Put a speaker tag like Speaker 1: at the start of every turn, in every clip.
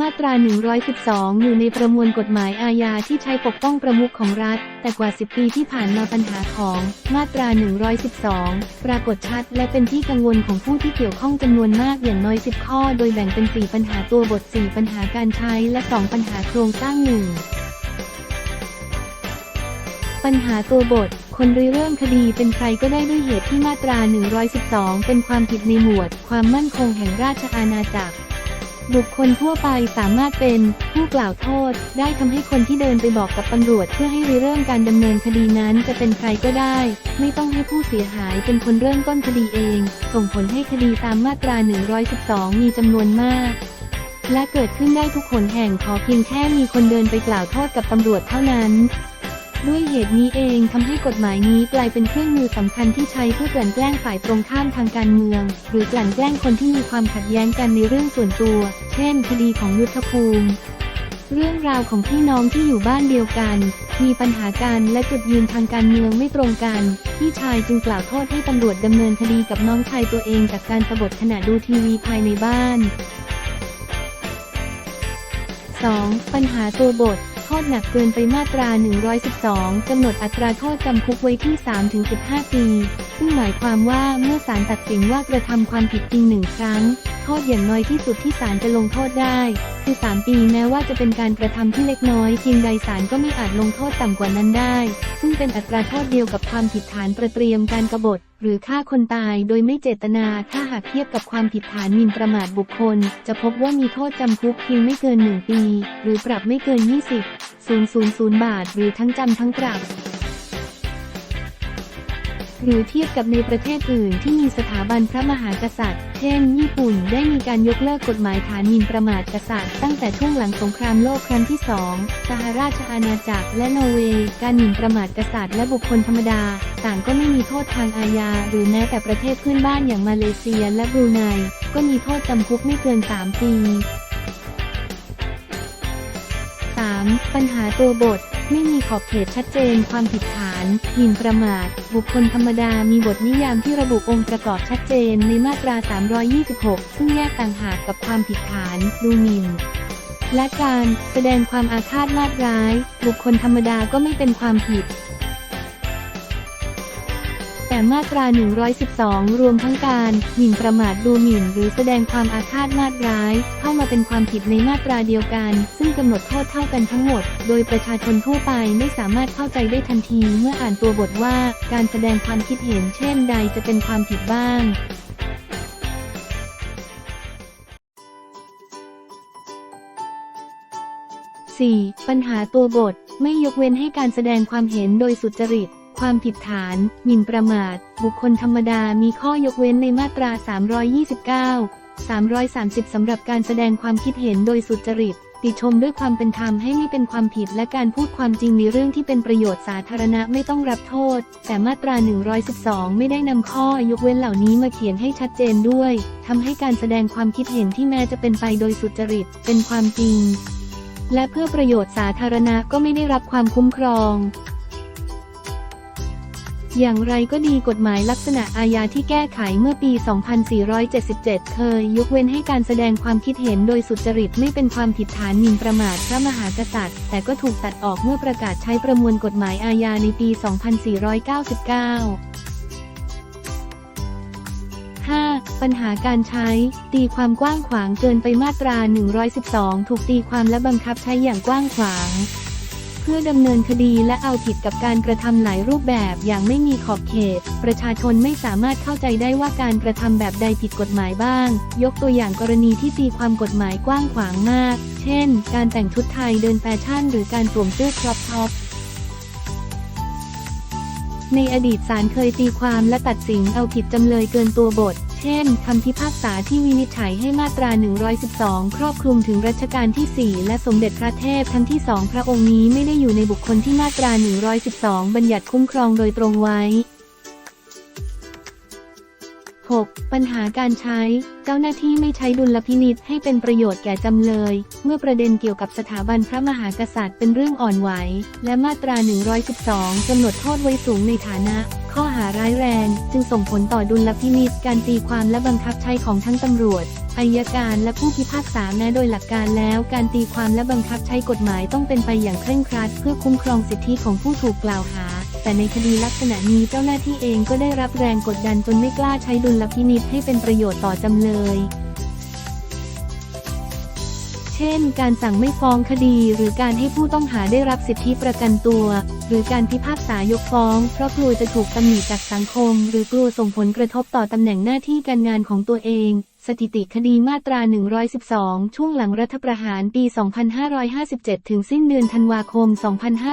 Speaker 1: มาตรา 112 อยู่ในประมวลกฎหมายอาญาที่ใช้ปกป้องประมุขของรัฐ แต่กว่า 10 ปีที่ผ่านมาปัญหาของ มาตรา 112 ปรากฏชัดและเป็นที่กังวลของผู้ที่เกี่ยวข้องจำนวนมากอย่างน้อย 10 ข้อ โดยแบ่งเป็น 4 ปัญหาตัวบท 4 ปัญหาการใช้ และ 2 ปัญหาโครงสร้างหนึ่งปัญหาตัวบท คนริเริ่มคดีเป็นใครก็ได้ด้วยเหตุที่มาตรา 112 เป็นความผิดในหมวด ความมั่นคงแห่งราชอาณาจักร บุคคลทั่วไปสามารถเป็นผู้กล่าวโทษ ได้ทำให้คนที่เดินไปบอกกับตำรวจเพื่อให้ริเริ่มการดำเนินคดีนั้นจะเป็นใครก็ได้ ไม่ต้องให้ผู้เสียหายเป็นคนเริ่มต้นคดีเอง ส่งผลให้คดีตามมาตรา 112 มีจำนวนมาก และเกิดขึ้นได้ทุกหนแห่งขอเพียงแค่มีคนเดินไปกล่าวโทษกับตำรวจเท่านั้น ด้วยเหตุนี้เองทำให้กฎหมายนี้กลายเป็นเครื่องมือสำคัญที่ใช้เพื่อกลั่นแกล้งฝ่ายตรงข้ามทางการเมือง หรือกลั่นแกล้งคนที่มีความขัดแย้งกันในเรื่องส่วนตัว เช่น คดีของยุทธภูมิ เรื่องราวของพี่น้องที่อยู่บ้านเดียวกัน มีปัญหากันและจุดยืนทางการเมืองไม่ตรงกัน พี่ชายจึงกล่าวโทษให้ตำรวจดำเนินคดีกับน้องชายตัวเองจากการสบถขณะดูทีวีภายในบ้าน 2. ปัญหาตัวบท ษหนักเกินไปมาตรา 112 กำหนดอัตราโทษจำคุกไว้ที่ 3-15 ปี ซึ่งหมายความว่าเมื่อศาลตัดสินว่ากระทำความผิดจริงหนึ่งครั้ง โทษอย่างน้อยที่สุดที่ศาลจะลงโทษได้ คือ 3 ปีแม้ว่าจะเป็นการกระทำที่เล็กน้อยเพียงใดศาลก็ไม่อาจลงโทษต่ำกว่านั้นได้ ซึ่งเป็นอัตราโทษเดียวกับความผิดฐานประเตรียมการกบฏ หรือฆ่าคนตายโดยไม่เจตนาถ้าหากเทียบกับความผิดฐานหมิ่นประมาทบุคคล จะพบว่ามีโทษจำคุกเพียงไม่เกิน 1 ปี หรือปรับไม่เกิน 20 000 บาท หรือทั้งจำทั้งปรับ หรือเทียบกับในประเทศอื่นที่มีสถาบันพระมหากษัตริย์ เช่น ญี่ปุ่นได้มีการยกเลิกกฎหมายฐานหมินประมาทกษัตริย์ ตั้งแต่ช่วงหลังสงครามโลกครั้งที่สองสหราชอาณาจักรและนอร์เวย์ การหมิ่นประมาทกษัตริย์และบุคคลธรรมดา ต่างก็ไม่มีโทษทางอาญา หรือแม้แต่ประเทศเพื่อนบ้านอย่างมาเลเซียและบรูไนก็มีโทษจำคุกไม่เกิน 3 ปี 3. ปัญหาตัวบท ไม่มีขอบเขตชัดเจนความผิดฐาน หมิ่นประมาท บุคคลธรรมดามีบทนิยามที่ระบุองค์ประกอบชัดเจนในมาตรา 326 ซึ่งแยกต่างหากกับความผิดฐาน ดูหมิ่นและการแสดงความอาฆาตมาดร้าย บุคคลธรรมดาก็ไม่เป็นความผิด แต่มาตรา 112 รวมทั้งการหมิ่นประมาทดูหมิ่น หรือแสดงความอาฆาตมาตร้าย เข้ามาเป็นความผิดในมาตราเดียวกัน ซึ่งกำหนดโทษเท่ากันทั้งหมด โดยประชาชนทั่วไปไม่สามารถเข้าใจได้ทันทีเมื่ออ่านตัวบทว่าการแสดงความคิดเห็นเช่นใดจะเป็นความผิดบ้าง 4. ปัญหาตัวบท ไม่ยกเว้นให้การแสดงความเห็นโดยสุจริต ความผิดฐาน หมิ่นประมาท บุคคลธรรมดามีข้อยกเว้นในมาตรา 329 330 สำหรับการแสดงความคิดเห็นโดยสุจริต ติชมด้วยความเป็นธรรมให้ไม่เป็นความผิดและการพูดความจริงในเรื่องที่เป็นประโยชน์สาธารณะไม่ต้องรับโทษ แต่มาตรา 112 ไม่ได้นำข้อยกเว้นเหล่านี้มาเขียนให้ชัดเจนด้วยทำให้การแสดงความคิดเห็นที่แม้จะเป็นไปโดยสุจริต เป็นความจริง และเพื่อประโยชน์สาธารณะก็ไม่ได้รับความคุ้มครอง อย่างไรก็ดีกฎหมายลักษณะอาญาที่แก้ไขเมื่อปี 2477 เคยยกเว้นให้การแสดงความคิดเห็นโดยสุจริตไม่เป็นความผิดฐานหมิ่นประมาทพระมหากษัตริย์ แต่ก็ถูกตัดออกเมื่อประกาศใช้ประมวลกฎหมายอาญาในปี 2499 5. ปัญหาการใช้ ตีความกว้างขวางเกินไปมาตรา 112 ถูกตีความและบังคับใช้อย่างกว้างขวาง เพื่อดำเนินคดีและเอาผิดกับการกระทำหลายรูปแบบอย่างไม่มีขอบเขต ประชาชนไม่สามารถเข้าใจได้ว่าการกระทำแบบใดผิดกฎหมายบ้าง ยกตัวอย่างกรณีที่ตีความกฎหมายกว้างขวางมาก เช่น การแต่งชุดไทยเดินแฟชั่น หรือการสวมเสื้อครอปท็อปในอดีตศาลเคยตีความและตัดสินเอาผิดจำเลยเกินตัวบท เช่น คำพิพากษาที่วินิจฉัยให้มาตรา 112 ครอบคลุมถึงรัชกาลที่ 4 และสมเด็จพระเทพทั้งที่สองพระองค์นี้ไม่ได้อยู่ในบุคคลที่มาตรา 112 บัญญัติคุ้มครองโดยตรงไว้ 6. ปัญหาการใช้ เจ้าหน้าที่ไม่ใช้ดุลพินิษให้เป็นประโยชน์แก่จำเลย เมื่อประเด็นเกี่ยวกับสถาบันพระมหากษัตริย์เป็นเรื่องอ่อนไหว และมาตรา 112 กำหนดโทษไว้สูงในฐานะ ข้อหาร้ายแรง จึงส่งผลต่อดุลพินิษการตีความและบังคับใช้ของทั้งตำรวจอายการและผู้พิพากษาแม้โดยหลักการแล้ว การตีความและบังคับใช้กฎหมายต้องเป็นไปอย่างเคร่งครัด เพื่อคุ้มครองสิทธิของผู้ถูกกล่าวหา แต่ในคดีลักษณะนี้เจ้าหน้าที่เองก็ได้รับแรงกดดันจนไม่กล้าใช้ดุลพินิษให้เป็นประโยชน์ต่อจำเลย เช่น การสั่งไม่ฟ้องคดี หรือการให้ผู้ต้องหาได้รับสิทธิประกันตัว หรือการพิพากษายกฟ้อง เพราะกลัวจะถูกตำหนิจากสังคม หรือกลัวส่งผลกระทบต่อตำแหน่งหน้าที่การงานของตัวเอง สถิติคดีมาตรา 112 ช่วงหลังรัฐประหารปี 2557 ถึงสิ้นเดือนธันวาคม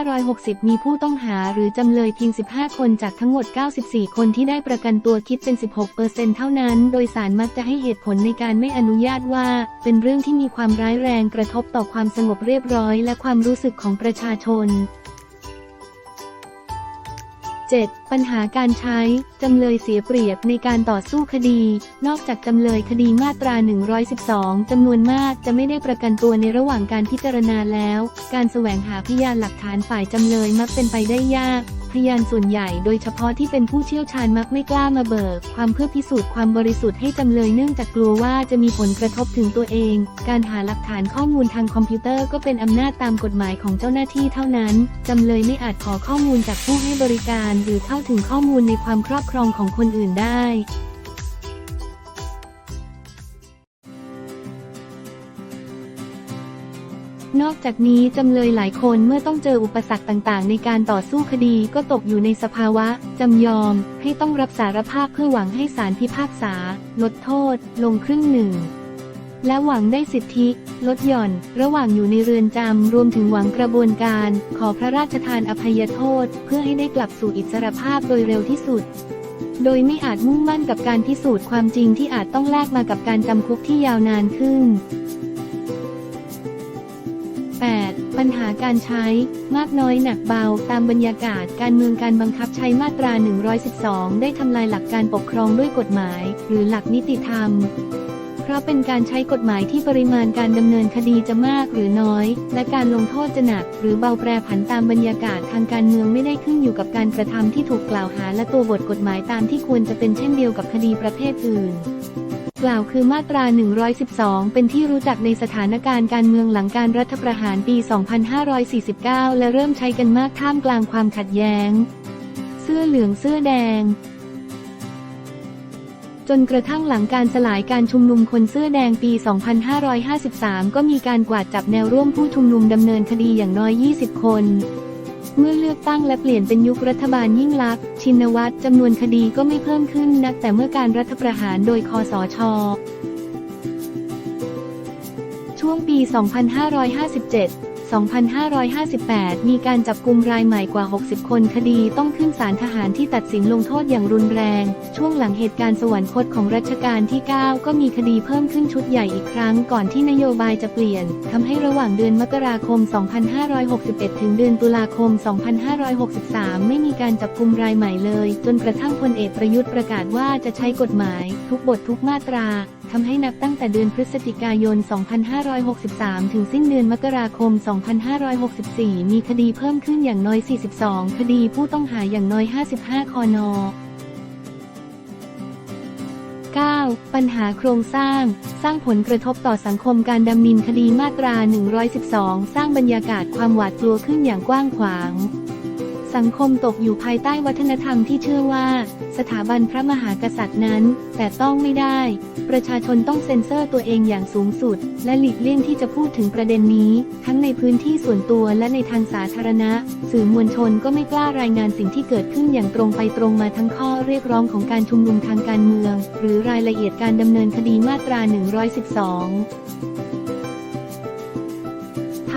Speaker 1: 2560 มีผู้ต้องหาหรือจำเลยเพียง 15 คนจากทั้งหมด 94 คนที่ได้ประกันตัวคิดเป็น 16%เท่านั้น โดยสารมักจะให้เหตุผลในการไม่อนุญาตว่า เป็นเรื่องที่มีความร้ายแรงกระทบต่อความสงบเรียบร้อย และความรู้สึกของประชาชน 7. ปัญหาการใช้ จำเลยเสียเปรียบในการต่อสู้คดี นอกจากจำเลยคดีมาตรา 112 จำนวนมากจะไม่ได้ประกันตัวในระหว่างการพิจารณาแล้ว การแสวงหาพยานหลักฐานฝ่ายจำเลยมักเป็นไปได้ยาก พยานส่วนใหญ่โดยเฉพาะที่เป็นผู้เชี่ยวชาญมักไม่กล้ามาเบิก ความเพื่อพิสูจน์ความบริสุทธิ์ให้จำเลยเนื่องจากกลัวว่าจะมีผลกระทบถึงตัวเอง การหาหลักฐานข้อมูลทางคอมพิวเตอร์ก็เป็นอำนาจตามกฎหมายของเจ้าหน้าที่เท่านั้น จำเลยไม่อาจขอข้อมูลจากผู้ให้บริการ หรือเข้าถึงข้อมูลในความครอบครองของคนอื่นได้ นอกจากนี้จำเลยหลายคนเมื่อต้องเจออุปสรรคต่างๆ ในการต่อสู้คดีก็ตกอยู่ในสภาวะ จำยอม ให้ต้องรับสารภาพเพื่อหวังให้ศาลพิพากษา ลดโทษ ลงครึ่งหนึ่ง และหวังได้สิทธิ ลดหย่อน ระหว่างอยู่ในเรือนจำรวมถึงหวังกระบวนการ ขอพระราชทานอภัยโทษ เพื่อให้ได้กลับสู่อิสรภาพโดยเร็วที่สุดโดยไม่อาจมุ่งมั่นกับการพิสูจน์ความจริงที่อาจต้องแลกมากับการจำคุกที่ยาวนานขึ้น 8. ปัญหาการใช้มากน้อยหนักเบา ตามบรรยากาศการเมืองการบังคับใช้มาตรา 112 ได้ทำลายหลักการปกครองด้วยกฎหมาย หรือหลักนิติธรรม เพราะเป็นการใช้กฎหมายที่ปริมาณการดำเนินคดีจะมากหรือน้อย และการลงโทษจะหนัก หรือเบาแปรผันตามบรรยากาศทางการเมืองไม่ได้ขึ้นอยู่กับการกระทำที่ถูกกล่าวหาและตัวบทกฎหมายตามที่ควรจะเป็นเช่นเดียวกับคดีประเภทอื่น กล่าวคือมาตรา 112 เป็นที่รู้จักในสถานการณ์การเมืองหลังการรัฐประหารปี 2549 และเริ่มใช้กันมากท่ามกลางความขัดแย้ง เสื้อเหลืองเสื้อแดง จนกระทั่งหลังการสลายการชุมนุมคนเสื้อแดงปี 2553 ก็มีการกวาดจับแนวร่วมผู้ชุมนุมดำเนินคดีอย่างน้อย 20 คน เมื่อเลือกตั้งและเปลี่ยนเป็นยุครัฐบาลยิ่งลักษณ์ชินวัตรจำนวนคดีก็ไม่เพิ่มขึ้นนักแต่เมื่อการรัฐประหารโดยคอสชช่วงปี 2557 2558 มีการจับกุมรายใหม่กว่า 60 คนคดีต้องขึ้นศาลทหารที่ตัดสินลงโทษอย่างรุนแรง ช่วงหลังเหตุการณ์สวรรคตของรัชกาลที่ 9 ก็มีคดีเพิ่มขึ้นชุดใหญ่อีกครั้งก่อนที่นโยบายจะเปลี่ยนทำให้ระหว่างเดือนมกราคม 2561 ถึงเดือนตุลาคม 2563 ไม่มีการจับกุมรายใหม่เลย จนกระทั่งพลเอกประยุทธ์ประกาศว่าจะใช้กฎหมาย ทุกบททุกมาตรา ทำให้นับตั้งแต่เดือนพฤศจิกายน 2563 ถึงสิ้นเดือนมกราคม 2564 มีคดีเพิ่มขึ้นอย่างน้อย 42 คดีผู้ต้องหาอย่างน้อย 55 คอนอ 9. ปัญหาโครงสร้าง สร้างผลกระทบต่อสังคมการดำเนินคดีมาตรา 112 สร้างบรรยากาศความหวาดกลัวขึ้นอย่างกว้างขวาง สังคมตกอยู่ภายใต้วัฒนธรรมที่เชื่อว่า สถาบันพระมหากษัตริย์นั้น แต่ต้องไม่ได้ ประชาชนต้องเซ็นเซอร์ตัวเองอย่างสูงสุด และหลีกเลี่ยงที่จะพูดถึงประเด็นนี้ ทั้งในพื้นที่ส่วนตัวและในทางสาธารณะ สื่อมวลชนก็ไม่กล้ารายงานสิ่งที่เกิดขึ้นอย่างตรงไปตรงมาทั้งข้อเรียกร้องของการชุมนุมทางการเมือง หรือรายละเอียดการดำเนินคดีมาตรา 112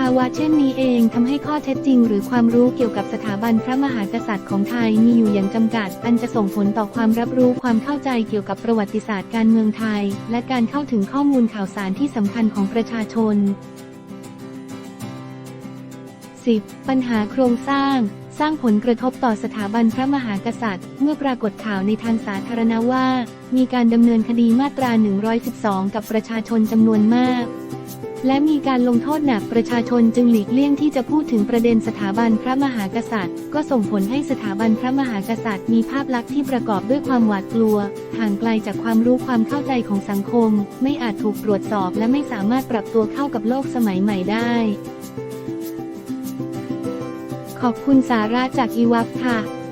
Speaker 1: าวะเช่นนี้เองทำให้ข้อเท็จจริง หรือความรู้เกี่ยวกับสถาบันพระมหากษัตริย์ของไทยมีอยู่อย่างจำกัด อันจะส่งผลต่อความรับรู้ความเข้าใจเกี่ยวกับประวัติศาสตร์การเมืองไทย และการเข้าถึงข้อมูลข่าวสารที่สำคัญของประชาชน 10. ปัญหาโครงสร้าง สร้างผลกระทบต่อสถาบันพระมหากษัตริย์ เมื่อปรากฏข่าวในทางสาธารณะว่า มีการดำเนินคดีมาตรา 112 กับประชาชนจำนวนมาก และมีการลงโทษหนักประชาชนจึงหลีกเลี่ยงที่จะพูดถึงประเด็นสถาบันพระมหากษัตริย์ ก็ส่งผลให้สถาบันพระมหากษัตริย์มีภาพลักษณ์ที่ประกอบด้วยความหวาดกลัว ห่างไกลจากความรู้ความเข้าใจของสังคม ไม่อาจถูกตรวจสอบและไม่สามารถปรับตัวเข้ากับโลกสมัยใหม่ได้ ขอบคุณสาระจากอีวับค่ะ